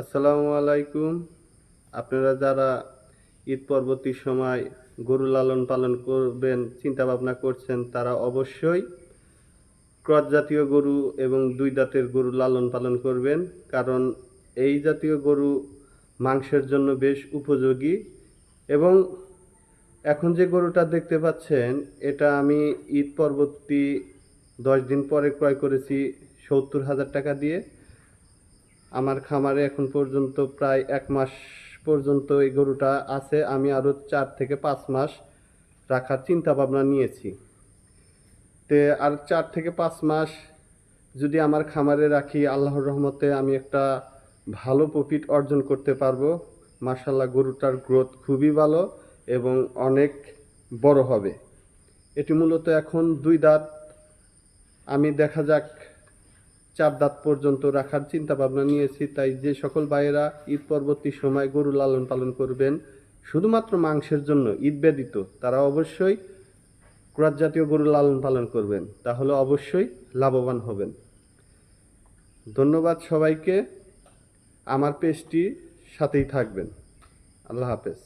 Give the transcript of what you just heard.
আসসালামু আলাইকুম। আপনারা যারা ঈদ পরবর্তী সময় গরু লালন পালন করবেন, চিন্তা ভাবনা করছেন, তারা অবশ্যই ক্রস জাতীয় গরু এবং দুই দাঁতের গরু লালন পালন করবেন। কারণ এই জাতীয় গরু মাংসের জন্য বেশ উপযোগী। এবং এখন যে গরুটা দেখতে পাচ্ছেন, এটা আমি ঈদ পরবর্তী দশ দিন পরে ক্রয় করেছি সত্তর হাজার টাকা দিয়ে। আমার খামারে এখন পর্যন্ত প্রায় এক মাস পর্যন্ত এই গরুটা আছে। আমি আরও চার থেকে পাঁচ মাস রাখার চিন্তা ভাবনা নিয়েছি। তে আর চার থেকে পাঁচ মাস যদি আমার খামারে রাখি, আল্লাহর রহমতে আমি একটা ভালো প্রফিট অর্জন করতে পারব। মার্শাল্লাহ গরুটার গ্রোথ খুবই ভালো এবং অনেক বড় হবে। এটি মূলত এখন দুই দাঁত। আমি দেখা যাক চার দাঁত পর্যন্ত রাখার চিন্তা ভাবনা নিয়েছি, তাই যে সকল ভাইয়েরা ঈদ পরবর্তী সময় গরু লালন পালন করবেন, শুধুমাত্র মাংসের জন্য ঈদ ব্যতীত, তারা অবশ্যই ক্রস জাতীয় গরু লালন পালন করবেন, তাহলে অবশ্যই লাভবান হবেন। ধন্যবাদ সবাইকে, আমার পেজটি সাথেই থাকবেন। আল্লাহ হাফেজ।